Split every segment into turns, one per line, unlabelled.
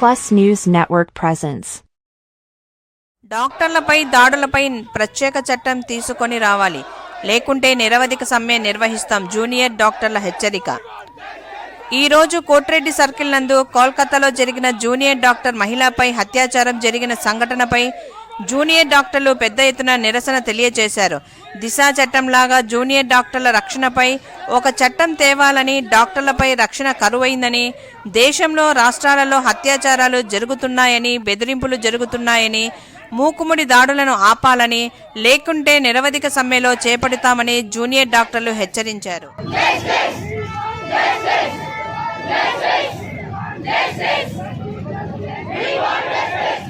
Plus news network presence
డాక్టర్లపై దాడులపై ప్రత్యేక చట్టం తీసుకొని రావాలి. లేకుంటే నిరవధిక సమ్మె నిర్వహిస్తాం జూనియర్ డాక్టర్ల హెచ్చరిక. ఈ రోజు కోట్రెడ్డి సర్కిల్ నందు కోల్కతాలో జరిగిన జూనియర్ డాక్టర్ మహిళపై అత్యాచారం జరిగిన సంఘటనపై జూనియర్ డాక్టర్లు పెద్ద ఎత్తున నిరసన తెలియజేశారు. దిశా చట్టంలాగా జూనియర్ డాక్టర్ల రక్షణపై ఒక చట్టం తేవాలని డాక్టర్లపై రక్షణ కరువైందని దేశంలో రాష్ట్రాలలో అత్యాచారాలు జరుగుతున్నాయని బెదిరింపులు జరుగుతున్నాయని మూకుముడి దాడులను ఆపాలని లేకుంటే నిరవధిక సమ్మెలో చేపడతామని జూనియర్ డాక్టర్లు హెచ్చరించారు.
We want justice.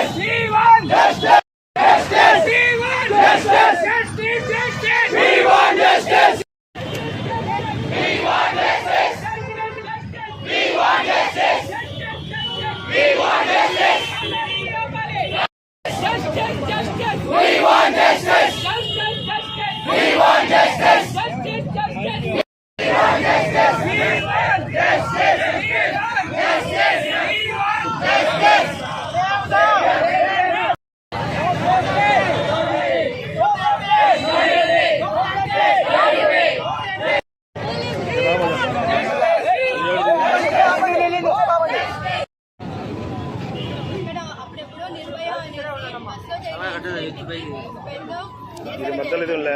బస్సులో జరిగింది పెద్ద
మధ్యలో ఇది ఉందిలే.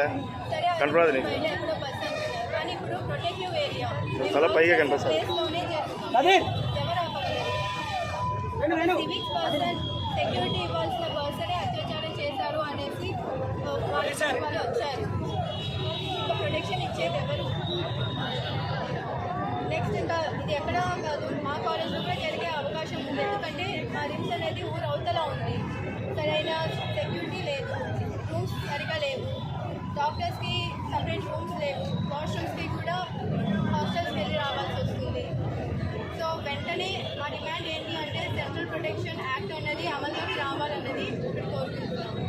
సరే అది
కనపడదు నీకు.
బయట ఎప్పుడో బస్సు అనుకున్నారు. కానీ ఇప్పుడు ప్రొటెక్టివ్ ఏరియా
తల పైగా కనిపిస్తుంది.
ప్లేస్లోనే జరుగుతుంది ఎవరు ఆపగలరు? సివిక్స్ పర్సన్ సెక్యూరిటీ ఇవ్వాల్సిన పర్సనే అత్యాచారం చేశారు అనేసి వాళ్ళు వాళ్ళు వచ్చారు ఇంకా ప్రొటెక్షన్ ఇచ్చేది ఎవరు నెక్స్ట్ ఇంకా ఇది ఎక్కడ కాదు మా కాలేజ్లో కూడా జరిగే అవకాశం ఉంది ఎందుకంటే మా రిమ్స్ అనేది ఊరు అవతల ఉంది సరైన సెక్యూరిటీ లేదు రూమ్స్ సరిగా లేవు డాక్టర్స్కి సపరేట్ రూమ్స్ లేవు వాష్రూమ్స్కి కూడా హాస్టల్స్కి వెళ్ళి రావాల్సి వస్తుంది సో వెంటనే మా డిమాండ్ ఏంటి అంటే సెంట్రల్ ప్రొటెక్షన్ యాక్ట్ అనేది అమల్లోకి రావాలన్నది కోరుకుంటున్నాము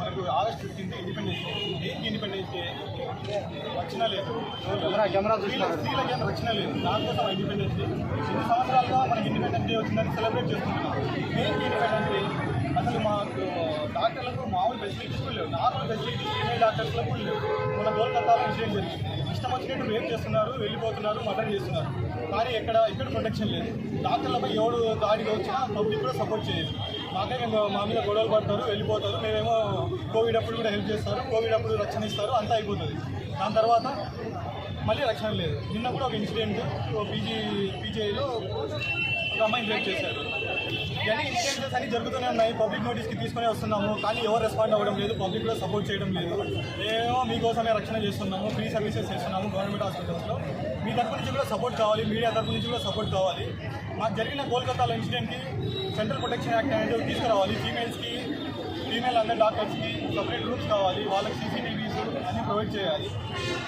మనకు ఆగస్ట్ ఫిఫ్టీన్త్ ఇండిపెండెన్స్ డే దేనికి ఇండిపెండెన్స్ డే కెమెరా లేదు స్త్రీలకి రక్షణ లేదు. దానికోసం ఇండిపెండెన్స్ డే. ఎన్ని సంవత్సరాలుగా మనకి ఇండిపెండెన్స్ డే వచ్చిందని సెలబ్రేట్ చేస్తున్నాం. దేనికి ఇండిపెండెన్స్ డే? అసలు మా డాక్టర్లకు మామూలు ఫెసిలిటీస్ కూడా లేవు. నార్మల్ ఫెసిలిటీస్ ఫీమేల్ డాక్టర్స్లో కూడా లేవు. మన కోల్కతాలో విషయం జరిగింది ఇష్టం వచ్చినట్టు ఏం చేస్తున్నారు వెళ్ళిపోతున్నారు మటన్ చేస్తున్నారు. కానీ ఎక్కడ ఎక్కడ ప్రొటెక్షన్ లేదు. డాక్టర్లపై ఎవడు దాడికి వచ్చినా పబ్లిక్ కూడా సపోర్ట్ చేయదు. మాకే మేము మా మీద గొడవలు పడతారు వెళ్ళిపోతారు. మేమేమో కోవిడ్ అప్పుడు కూడా హెల్ప్ చేస్తారు కోవిడ్ అప్పుడు రక్షణ ఇస్తారు అంతా అయిపోతుంది. దాని తర్వాత మళ్ళీ రక్షణ లేదు. నిన్న కూడా ఒక ఇన్సిడెంట్ పీజీ పీజీఐలో ఒక అమ్మాయిని రేప్ చేశారు. ఇవన్నీ ఇన్సిడెంట్స్ అన్ని జరుగుతూనే ఉన్నాయి పబ్లిక్ నోటీస్కి తీసుకొని వస్తున్నాము. కానీ ఎవరు రెస్పాండ్ అవ్వడం లేదు. పబ్లిక్ కూడా సపోర్ట్ చేయడం లేదు. ఏమో మీకోసమే రక్షణ చేస్తున్నాము. ఫ్రీ సర్వీసెస్ చేస్తున్నాము గవర్నమెంట్ హాస్పిటల్స్లో మీ తరపు నుంచి కూడా సపోర్ట్ కావాలి. మీడియా తరపు నుంచి కూడా సపోర్ట్ కావాలి. మాకు జరిగిన కోల్కతాలో ఇన్సిడెంట్కి సెంట్రల్ ప్రొటెక్షన్ యాక్ట్ అనేది తీసుకురావాలి. ఫీమేల్స్కి ఫీమేల్ అందర్ డాక్టర్స్కి సపరేట్ రూమ్స్ కావాలి. వాళ్ళకి సీసీటీవీస్ అన్నీ ప్రొవైడ్ చేయాలి.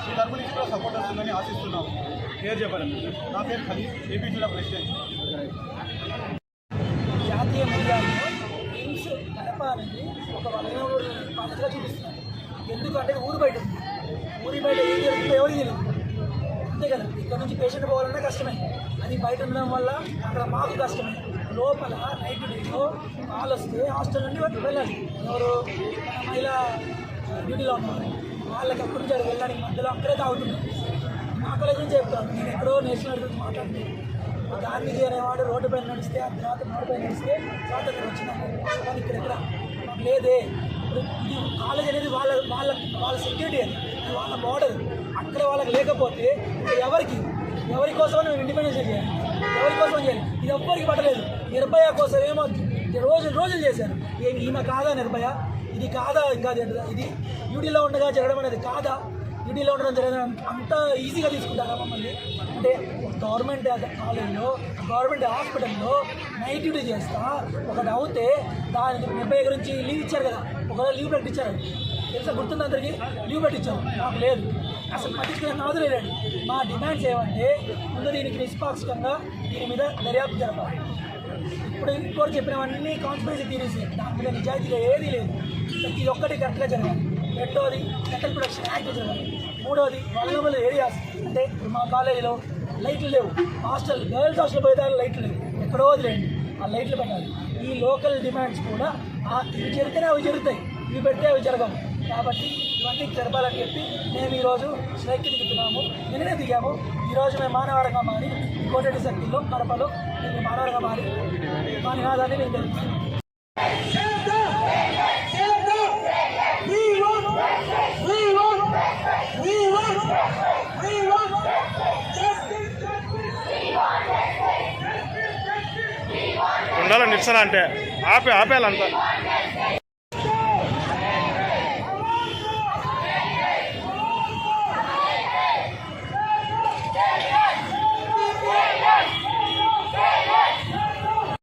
మీ తరపు నుంచి కూడా సపోర్ట్ వస్తుందని ఆశిస్తున్నాము. పేరు చెప్పండి. నా పేరు ఖలీల్. ఏపీ జిల్లా ప్రెసిడెంట్.
ఎందుకంటే ఊరు బయట. ఊరి బయట ఏం జరుగుతుందో ఎవరికి తెలియదు అంతే కదా ఇక్కడ నుంచి పేషెంట్ పోవాలన్నా కష్టమే. అది బయట ఉండడం వల్ల అక్కడ మాకు కష్టమే. లోపల నైట్ డేలో కాల్ వస్తే హాస్టల్ నుండి వాటికి వెళ్ళాలి. ఎవరు? మహిళా డ్యూటీలో ఉన్నారు వాళ్ళకి అక్కడి నుంచి అక్కడ వెళ్ళడానికి మధ్యలో అక్కడే తాగుతున్నారు మా కాలేజ్ నుంచి చెప్తాను నేను ఎక్కడో నేషనల్ గురించి మాట్లాడుతున్నాను. గాంధీజీ అనేవాడు రోడ్డు పైన నడిస్తే ఆ తర్వాత రోడ్డు పైన నడిస్తే స్వాతంత్రం వచ్చినాము కానీ ఇక్కడ ఎక్కడ? లేదే. ఇప్పుడు ఇది కాలేజ్ అనేది వాళ్ళ వాళ్ళ వాళ్ళ సెక్యూరిటీ అది. ఇది వాళ్ళ మోడల్ అక్కడ వాళ్ళకి లేకపోతే ఎవరికి? ఎవరి కోసమని మేము ఇండిపెండెన్స్ చేయాలి. ఎవరి కోసం చేయాలి? ఇది ఎవ్వరికి పట్టలేదు. నిర్భయ కోసం ఏమో రోజు రోజులు చేశారు. ఏమి ఈమె కాదా నిర్భయ? ఇది కాదా? ఇంకా ఇది యూడీలో ఉండగా జరగడం అనేది కాదా? యూడీలో ఉండడం జరగడం అంత ఈజీగా తీసుకుంటారా మమ్మల్ని? అంటే గవర్నమెంట్ కాలేజీలో గవర్నమెంట్ హాస్పిటల్లో నైట్ డ్యూటీ చేస్తా. ఒకటి అవుతే దాని నిర్భయ గురించి లీవ్ ఇచ్చారు కదా. ఒకవేళ లీవ్ పెట్టించారండి తెలుసా? గుర్తున్న అందరికీ? లీవ్ పెట్టించాం మాకు లేదు. అసలు పట్టించుకునే నాదులే లేదు మా డిమాండ్స్ ఏమంటే ముందు దీనికి నిష్పాక్షికంగా దీని మీద దర్యాప్తు జరపాలి. ఇప్పుడు ఇంకోటి చెప్పినవన్నీ కాన్స్పిరసీ థీరీస్ దాని మీద నిజాయితీగా ఏదీ లేదు. ప్రతి ఒక్కటి కరెక్ట్గా జరగాలి. రెండోది సెంట్రల్ ప్రొడక్షన్ యాక్ట్ జరగాలి. మూడోది వలనబుల్ ఏరియాస్ అంటే మా కాలేజీలో లైట్లు లేవు. హాస్టల్ గర్ల్స్ హాస్టల్ పోతే లైట్లు లేవు. ఎక్కడో వదిలేండి ఆ లైట్లు పెట్టాలి. ఈ లోకల్ డిమాండ్స్ కూడా ఆ ఇవి జరిగితేనే అవి జరుగుతాయి. ఇవి పెడితే అవి జరగవు. కాబట్టి ఇవన్నీ జరపాలని చెప్పి మేము ఈరోజు స్ట్రైక్ దిగుతున్నాము. నిన్ననే దిగాము. ఈరోజు మేము మానవరంగా మారి కోటరెడ్డి సర్కిల్లో కడపలో మేము మానవరంగా మారి మా నినాదాన్ని మేము తెలుపుతున్నాం
ఉండాలి అంటే ఆపే ఆపేయాలంతా.